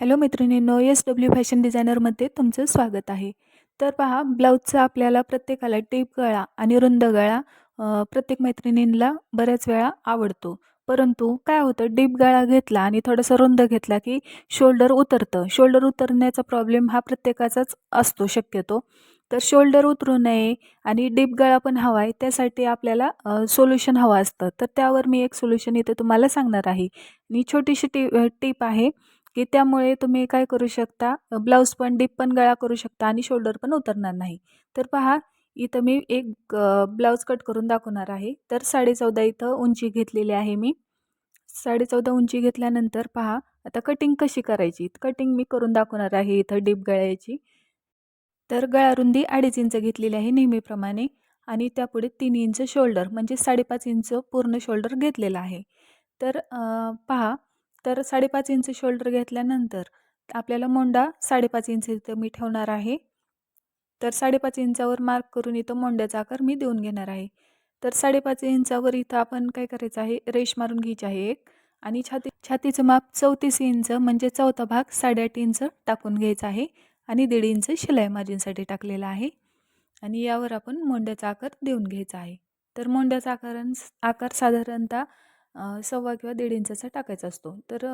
Hello मैत्रिणींनो S W fashion डिझायनरमध्ये तुमचं स्वागत आहे. तर पहा ब्लाऊजचा आपल्याला प्रत्येकाला टीप गळा आणि रुंद गळा प्रत्येक मैत्रिणींना बऱ्याच वेळा आवडतो. परंतु काय होतं डीप गळा घेतला आणि थोडासा रुंद घेतला की शोल्डर उतरतं. शोल्डर उतरण्याचा प्रॉब्लेम हा प्रत्येकाचाच असतो शक्यतो. तर शोल्डर उतरू नये आणि डीप गळा पण हवा आहे त्यासाठी आपल्याला सोल्युशन हवं असतं. तर त्यावर मी एक सोल्युशन इथे तुम्हाला सांगणार आहे. आणि छोटीशी टी टीप आहे. की त्यामुळे तुम्ही काय करू शकता? ब्लाऊज पण डीप पण गळा करू शकता आणि शोल्डर पण उतरणार नाही. तर पहा इथं मी एक ब्लाऊज कट करून दाखवणार आहे. तर साडेचौदा इथं उंची घेतलेली आहे मी. साडेचौदा उंची घेतल्यानंतर पहा आता कटिंग कशी करायची? कटिंग मी करून दाखवणार आहे इथं डीप गळ्याची. तर गळारुंदी अडीच इंच घेतलेली आहे नेहमीप्रमाणे आणि त्यापुढे तीन इंच शोल्डर म्हणजे साडेपाच इंच पूर्ण शोल्डर घेतलेलं आहे. तर पहा तर साडेपाच इंच शोल्डर घेतल्यानंतर आपल्याला मोंडा साडेपाच इंच इथं मी ठेवणार आहे. तर साडेपाच इंचावर मार्क करून इथं मोंड्याचा आकार मी देऊन घेणार आहे. तर साडेपाच इंचावर इथं आपण काय करायचं आहे? रेश मारून घ्यायची आहे एक आणि छाती छातीचं माप चौतीस इंच म्हणजे चौथा भाग साडेआठ इंच टाकून घ्यायचा आहे आणि दीड इंच शिलाई मार्जिनसाठी टाकलेला आहे आणि यावर आपण मोंड्याचा आकार देऊन घ्यायचा आहे. तर मोंड्याचा आकार आकार साधारणतः सव्वा किंवा दीड इंचाचा टाकायचा असतो. तर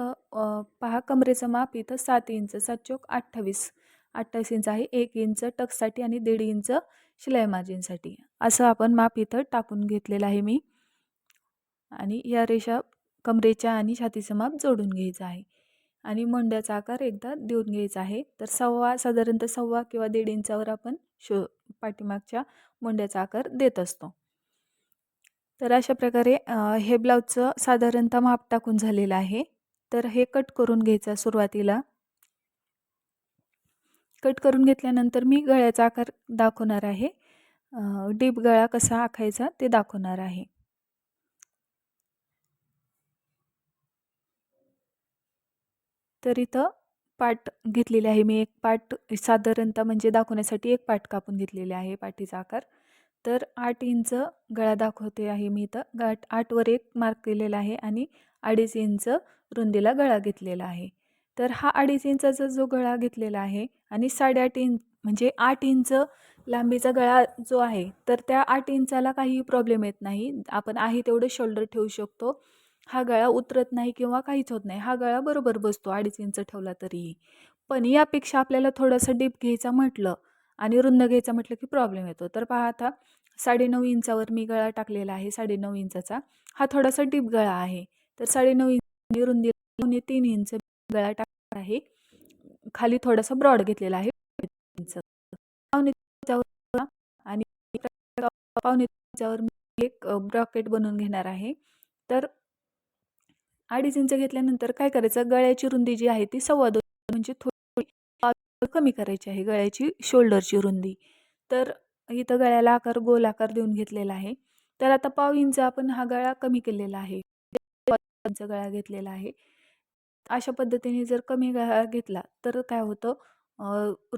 पहा कमरेचं माप इथं सात इंच सात चोक अठ्ठावीस. अठ्ठावीस इंच आहे एक इंच टक्ससाठी आणि दीड इंच शिलाई मार्जिनसाठी. असं आपण माप इथं टाकून घेतलेलं आहे मी. आणि या रेषा कमरेच्या आणि छातीचं माप जोडून घ्यायचं आहे. आणि मंड्याचा आकार एकदा देऊन घ्यायचा आहे. तर सव्वा साधारणतः सव्वा किंवा दीड इंचावर आपण शो पाठीमागच्या मोंड्याचा आकार देत असतो. तर अशा प्रकारे हे ब्लाऊजचं साधारणतः माप टाकून झालेलं आहे. तर हे कट करून घ्यायचं सुरुवातीला. कट करून घेतल्यानंतर मी गळ्याचा आकार दाखवणार आहे. डीप गळा कसा आखायचा ते दाखवणार आहे. तर इथं पाट घेतलेले आहे मी. एक पाट साधारणतः म्हणजे दाखवण्यासाठी एक पाट कापून घेतलेले आहे पाठीचा आकार. तर आठ इंच गळा दाखवते आहे मी इथं. गाठ आठवर एक मार्क केलेला आहे आणि अडीच इंच रुंदीला गळा घेतलेला आहे. तर हा अडीच इंचाचा जो गळा घेतलेला आहे आणि साडेआठ इंच म्हणजे आठ इंच लांबीचा गळा जो आहे तर त्या आठ इंचाला काही प्रॉब्लेम येत नाही. आपण आहे तेवढं शोल्डर ठेवू शकतो. हा गळा उतरत नाही किंवा काहीच होत नाही. हा गळा बरोबर बसतो अडीच इंच ठेवला तरीही. पण यापेक्षा आपल्याला थोडंसं डीप घ्यायचा म्हटलं आणि रुंद घ्यायचा म्हटलं की प्रॉब्लेम येतो. तर पहा आता साडेनऊ इंचावर मी गळा टाकलेला आहे साडेनऊ इंचाचा. हा थोडासा डीप गळा आहे. तर साडेनऊ इंच रुंदी तीन इंच गळा टाकला आहे. खाली थोडासा ब्रॉड घेतलेला आहे. इंच पावणे आणि पावणे मी एक ब्रॉकेट बनवून घेणार आहे. तर अडीच इंच घेतल्यानंतर काय करायचं? गळ्याची रुंदी जी आहे ती सव्वा दोन म्हणजे थोडी कमी करायची आहे गळ्याची शोल्डरची रुंदी. तर इथं गळ्याला आकार गोल आकार देऊन घेतलेला आहे. तर आता पाव इंच आपण हा गळा कमी केलेला आहे. इंच गळा घेतलेला आहे. अशा पद्धतीने जर कमी गळा घेतला तर काय होतं?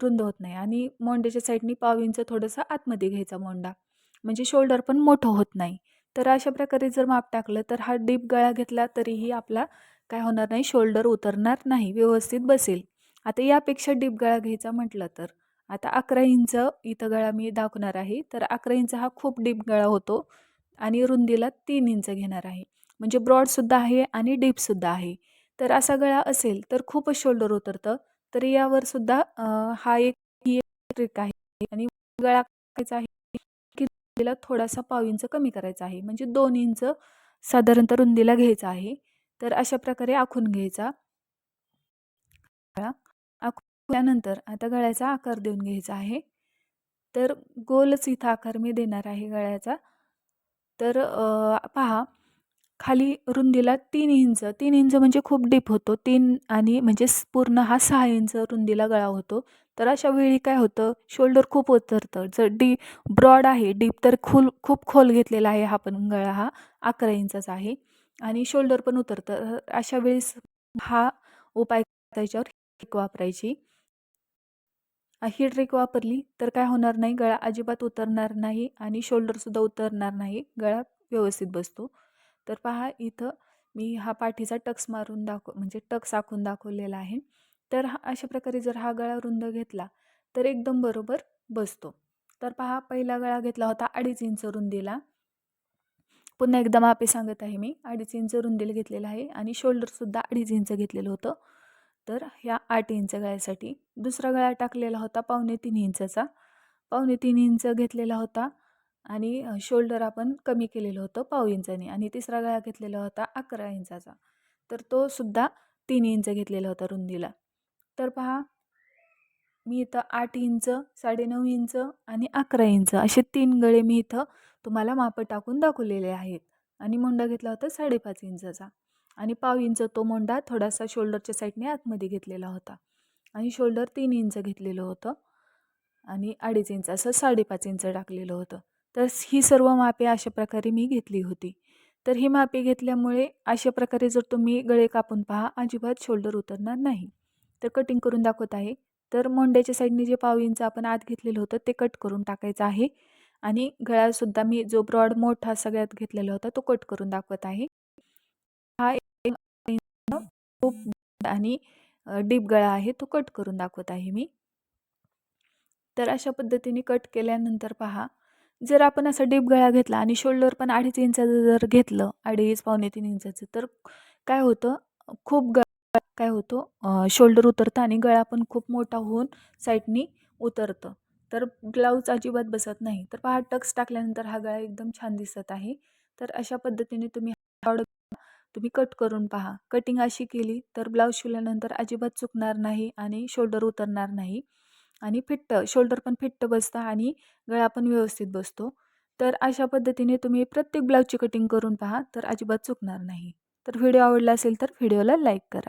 रुंद होत नाही आणि मोंड्याच्या साईडनी पाव इंच थोडंसं आतमध्ये घ्यायचा मोंडा म्हणजे शोल्डर पण मोठं होत नाही. तर अशा प्रकारे जर माप टाकलं तर हा डीप गळा घेतला तरीही आपला काय होणार नाही? शोल्डर उतरणार नाही. व्यवस्थित बसेल. आता यापेक्षा डीप गळा घ्यायचा म्हटलं तर. आता अकरा इंच इथं गळा मी दाखवणार आहे. तर अकरा इंच हा खूप डीप गळा होतो आणि रुंदीला तीन इंच घेणार आहे. म्हणजे ब्रॉडसुद्धा आहे आणि डीपसुद्धा आहे. तर असा गळा असेल तर खूपच शोल्डर उतरतं. तर यावर सुद्धा हा एक ही एक ट्रिक आहे. आणि गळा करायचा आहे रुंदीला थोडासा पाव इंच कमी करायचा आहे. म्हणजे दोन इंच साधारणतः रुंदीला घ्यायचा आहे. तर अशा प्रकारे आखून घ्यायचा. आखल्यानंतर आता गळ्याचा आकार देऊन घ्यायचा आहे. तर गोलच इथं आकार मी देणार आहे गळ्याचा. तर पहा खाली रुंदीला तीन इंच तीन इंच म्हणजे खूप डीप होतो. तीन आणि म्हणजे पूर्ण हा सहा इंच रुंदीला गळा होतो. तर अशा वेळी काय होतं शोल्डर खूप उतरतं जर डी ब्रॉड आहे डीप तर खोल खूप खोल घेतलेला आहे हा पण गळा हा अकरा इंचाचा आहे. आणि शोल्डर पण उतरतं अशा वेळेस हा उपाय त्याच्यावर ट्रिक वापरायची. ही ट्रिक वापरली तर काय होणार नाही गळा अजिबात उतरणार नाही आणि शोल्डरसुद्धा उतरणार नाही गळा व्यवस्थित बसतो. तर पहा इथं मी हा पाठीचा टक्स मारून दाखव म्हणजे टक्स आखून दाखवलेला आहे. तर हा अशा प्रकारे जर हा गळा रुंद घेतला तर एकदम बरोबर बसतो. तर पहा पहिला गळा घेतला होता अडीच इंच रुंदीला. पुन्हा एकदा मापे सांगत आहे मी अडीच इंच रुंदीला घेतलेला आहे आणि शोल्डरसुद्धा अडीच इंच घेतलेलं होतं. तर ह्या आठ इंच गळ्यासाठी दुसरा गळा टाकलेला होता पावणे तीन इंचाचा. पावणे तीन इंच घेतलेला होता आणि शोल्डर आपण कमी केलेलं होतं पाव इंचाने आणि तिसरा गळा घेतलेला होता अकरा इंचाचा. तर तो सुद्धा तीन इंच घेतलेला होता रुंदीला. तर पहा मी इथं आठ इंच साडेनऊ इंच आणि अकरा इंच असे तीन गळे मी इथं तुम्हाला मापं टाकून दाखवलेले आहेत आणि मुंडा घेतला होता साडेपाच इंचाचा. आणि पाव इंच तो मोंडा थोडासा शोल्डरच्या साईडने आतमध्ये घेतलेला होता. आणि शोल्डर तीन इंच घेतलेलं होतं. आणि अडीच इंच असं साडेपाच इंच टाकलेलं होतं. तर ही सर्व मापे अशा प्रकारे मी घेतली होती. तर ही मापे घेतल्यामुळे अशा प्रकारे जर तुम्ही गळे कापून पहा अजिबात शोल्डर उतरणार नाही. तर कटिंग करून दाखवत आहे. तर मोंड्याच्या साईडने जे पाव इंच आपण आत घेतलेलं होतं ते कट करून टाकायचं आहे. आणि गळ्यासुद्धा मी जो ब्रॉड मोठा सगळ्यात घेतलेला होता तो कट करून दाखवत आहे. हा खूप आणि डीप गळा आहे तो कट करून दाखवत आहे मी. तर अशा पद्धतीने कट केल्यानंतर पहा जर आपण असा डीप गळा घेतला आणि शोल्डर पण अडीच इंचाचं जर घेतलं अडीच पावणे तीन इंचाचं तर काय होतं खूप गळा काय होतो शोल्डर उतरतं आणि गळा पण खूप मोठा होऊन साईडनी उतरतं. तर ब्लाऊज अजिबात बसत नाही. तर पहा टक्स टाकल्यानंतर हा गळा एकदम छान दिसत आहे. तर अशा पद्धतीने तुम्ही तुम्ही कट करून पहा. कटिंग अशी केली तर ब्लाऊज शिवल्यानंतर अजिबात चुकणार नाही आणि शोल्डर उतरणार नाही. आणि फिट्ट शोल्डर पण फिट्ट बसतं आणि गळा पण व्यवस्थित बसतो. तर अशा पद्धतीने तुम्ही प्रत्येक ब्लाऊजची कटिंग करून पहा तर अजिबात चुकणार नाही. तर व्हिडिओ आवडला असेल तर व्हिडिओला लाईक करा.